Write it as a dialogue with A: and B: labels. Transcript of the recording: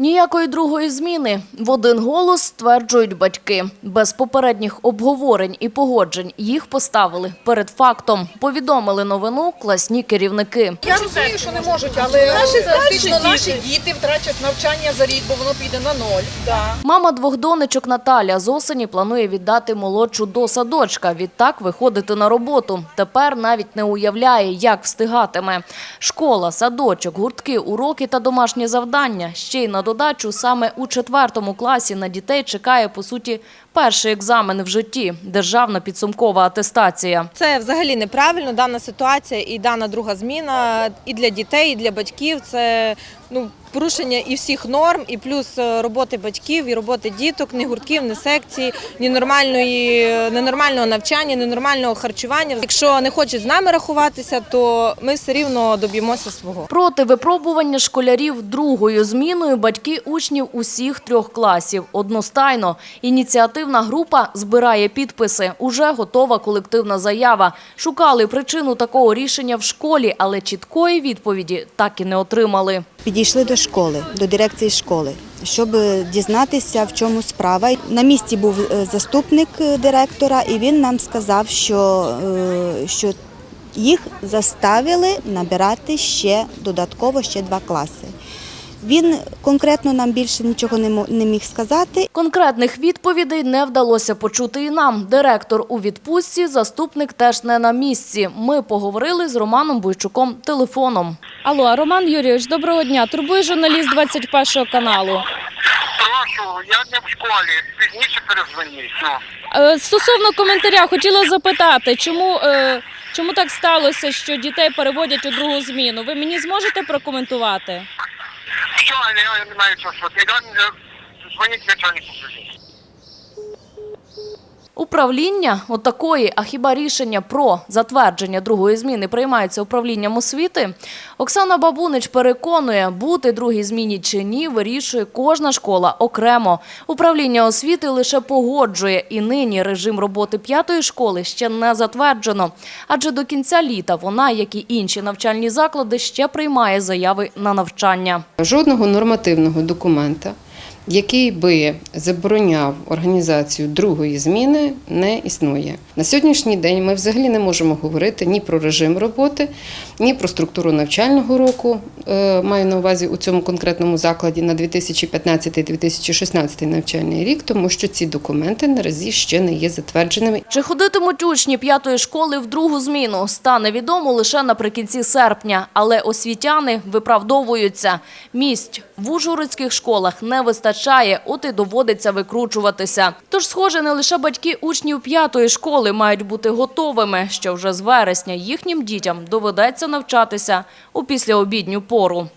A: Ніякої другої зміни. В один голос стверджують батьки. Без попередніх обговорень і погоджень їх поставили перед фактом. Повідомили новину класні керівники.
B: Я розумію, що не можуть, але фактично наші діти втрачать навчання за рік, бо воно піде на ноль.
A: Мама двох донечок Наталя з осені планує віддати молодшу до садочка. Відтак виходити на роботу. Тепер навіть не уявляє, як встигатиме. Школа, садочок, гуртки, уроки та домашні завдання. Ще й на додачу. Саме у четвертому класі на дітей чекає, по суті, перший екзамен в житті – державна підсумкова атестація.
C: Це взагалі неправильно. Дана ситуація і дана друга зміна і для дітей, і для батьків. Це ну порушення і всіх норм, і плюс е, роботи батьків, і роботи діток, ні гуртків, ні секцій, ні нормальної, ненормального навчання, ненормального харчування. Якщо не хочуть з нами рахуватися, то ми все рівно доб'ємося свого.
A: Проти випробування школярів другою зміною батьки учнів усіх трьох класів. Одностайно. Ініціативна група збирає підписи. Уже готова колективна заява. Шукали причину такого рішення в школі, але чіткої відповіді так і не отримали.
D: Підійшли до школи, до дирекції школи, щоб дізнатися, в чому справа. На місці був е, заступник е, директора, і він нам сказав, що, е, що їх заставили набирати ще додатково ще два класи. Він конкретно нам більше нічого не мо- не міг сказати.
A: Конкретних відповідей не вдалося почути і нам. Директор у відпустці, заступник теж не на місці. Ми поговорили з Романом Бойчуком телефоном.
E: Алло, Роман Юрійович, доброго дня. Турбує журналіст 21 каналу.
F: Прошу, я не в школі, пізніше перезвоніть. Ну.
E: Е, Стосовно коментаря, хотіла запитати, чому, е, чому так сталося, що дітей переводять у другу зміну? Ви мені зможете прокоментувати?
F: Що, я не маю часу. Я е, дзвоніть начальнику служби.
A: Управління отакої, а хіба рішення про затвердження другої зміни приймається управлінням освіти? Оксана Бабунич переконує, бути другій зміні чи ні, вирішує кожна школа окремо. Управління освіти лише погоджує, і нині режим роботи п'ятої школи ще не затверджено. Адже до кінця літа вона, як і інші навчальні заклади, ще приймає заяви на навчання.
G: Жодного нормативного документа, який би забороняв організацію другої зміни, не існує. На сьогоднішній день ми взагалі не можемо говорити ні про режим роботи, ні про структуру навчального року. е, Маю на увазі у цьому конкретному закладі на 2015-2016 навчальний рік, тому що ці документи наразі ще не є затвердженими.
A: Чи ходитимуть учні п'ятої школи в другу зміну, стане відомо лише наприкінці серпня. Але освітяни виправдовуються. Місць в ужгородських школах не вистачає, от і доводиться викручуватися. Тож, схоже, не лише батьки учнів п'ятої школи мають бути готовими, що вже з вересня їхнім дітям доведеться навчатися у післяобідню пору.